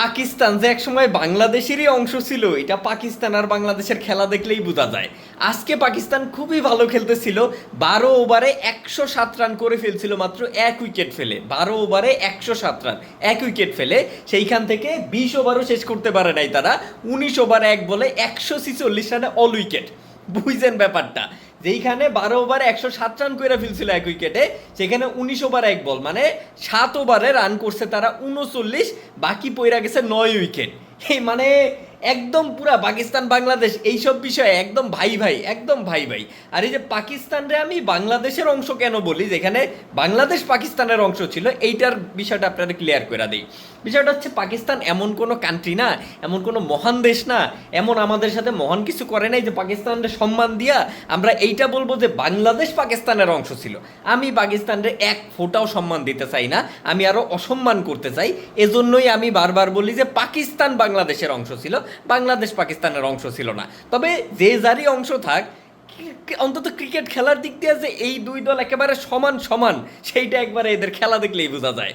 পাকিস্তান যে একসময় বাংলাদেশেরই অংশ ছিল, এটা পাকিস্তান আর বাংলাদেশের খেলা দেখলেই বোঝা যায়। আজকে পাকিস্তান খুবই ভালো খেলতেছিল, বারো ওভারে একশো সাত রান করে ফেলছিল মাত্র এক উইকেট ফেলে। বারো ওভারে একশো সাত রান, এক উইকেট ফেলে, সেইখান থেকে বিশ ওভারও শেষ করতে পারে নাই তারা। উনিশ ওভারে এক বলে একশো ছিচল্লিশ রানে অল উইকেট বুঝছেন ব্যাপারটা। যেইখানে বারো ওভারে একশো সাত রান করে ফেলছিল এক উইকেটে, সেখানে উনিশ ওভার এক বল মানে সাত ওভারে রান করছে তারা উনচল্লিশ, বাকি পইরা গেছে নয় উইকেট। এই মানে একদম পুরা পাকিস্তান, বাংলাদেশ এইসব বিষয়ে একদম ভাই ভাই, একদম ভাই ভাই। আর এই যে পাকিস্তানরে আমি বাংলাদেশের অংশ কেন বলি, যেখানে বাংলাদেশ পাকিস্তানের অংশ ছিল, এইটার বিষয়টা আপনারা ক্লিয়ার করে দিই। বিষয়টা হচ্ছে পাকিস্তান এমন কোনো কান্ট্রি না, এমন কোনো মহান দেশ না, এমন আমাদের সাথে মহান কিছু করে নাই যে পাকিস্তানের সম্মান দিয়া আমরা এইটা বলব যে বাংলাদেশ পাকিস্তানের অংশ ছিল। আমি পাকিস্তানের এক ফোটাও সম্মান দিতে চাই না, আমি আরও অসম্মান করতে চাই। এজন্যই আমি বারবার বলি যে পাকিস্তান বাংলাদেশের অংশ ছিল। বাংলাদেশ পাকিস্তানের অংশ ছিল না। তবে যে যারই অংশ থাক অন্তত ক্রিকেট খেলার দিক দিয়ে যে এই দুই দল একেবারে সমান সমান, সেইটা একবারে এদের খেলা দেখলেই বোঝা যায়।